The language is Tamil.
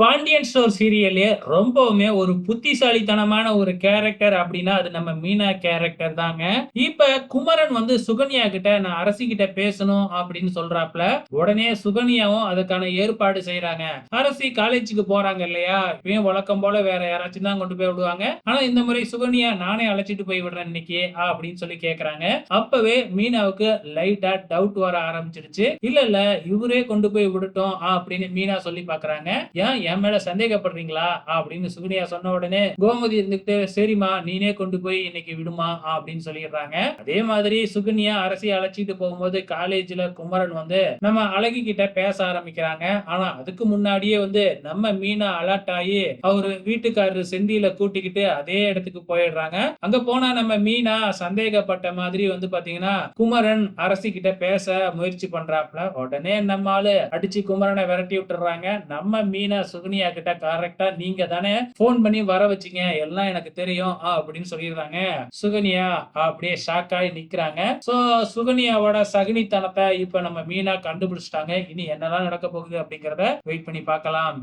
பாண்டியன் ஸ்டோர் சீரியல்லே ரொம்பவுமே ஒரு புத்திசாலித்தனமான ஒரு கேரக்டர் அப்படின்னா அது நம்ம மீனா கேரக்டர் தாங்க. இப்ப குமரன் வந்து சுகன்யா கிட்ட நான் அரசி கிட்ட பேசணும் அப்படின்னு சொல்றாப்ல. உடனே சுகன்யாவும் அதுக்கான ஏற்பாடு செய்யறாங்க அரசி காலேஜுக்கு போறாங்க இல்லையா? இப்பயும் வழக்கம் போல வேற யாராச்சும் தான் கொண்டு போய் விடுவாங்க. ஆனா இந்த முறை சுகன்யா நானே அழைச்சிட்டு போய் விடுறேன் இன்னைக்கு அப்படின்னு சொல்லி கேக்குறாங்க. அப்பவே மீனாவுக்கு லைட்டா டவுட் வர ஆரம்பிச்சிருச்சு. இல்ல இல்ல இவரே கொண்டு போய் விடட்டும் அப்படின்னு மீனா சொல்லி பாக்குறாங்க. ஏன் என் மேல சந்தேகப்படுறீங்களா? அப்படின்னு சுகன்யா சொன்ன உடனே கோமதி இருந்துகிட்டு சரிம்மா நீனே கொண்டு போய் இன்னைக்கு விடுமா? அப்படின்னு சொல்லிடுறாங்க. அதே மாதிரி சுகன்யா அரசி அழைச்சிட்டு போகும்போது காலேஜ்ல குமரன் வந்து நம்ம அழகி கிட்ட பேச ஆரம்பிக்கிறாங்க. ஆனா அதுக்கு முன்னாடியே வந்து நம்ம மீனா அலர்ட் ஆகி அவரு வீட்டுக்காரரு செந்தியில கூட்டிக்கிட்டு அதே இடத்துக்கு போயிடுறாங்க. அங்க போனா நம்ம மீனா சந்தேகப்பட்ட மாதிரி வந்து பாத்தீங்கன்னா குமரன் அரசி கிட்ட பேச முயற்சி பண்றாப்ல உடனே நம்ம ஆளு அடிச்சு குமரனை விரட்டி விட்டுறாங்க நம்ம மீனா சுகன்யா கிட்ட கரெக்டா நீங்க தானே போன் பண்ணி வர வச்சீங்க எல்லாம் எனக்கு தெரியும் அப்படின்னு சொல்லிடுறாங்க. சுகன்யா அப்படியே ஷாக் ஆகி நிக்கிறாங்க. சோ சுகன்யாவோட சகுனித்தனத்தை இப்ப நம்ம மீனா கண்டுபிடிச்சிட்டாங்க. இனி என்னெல்லாம் நடக்க போகுது அப்படிங்கறத வெயிட் பண்ணி பார்க்கலாம்.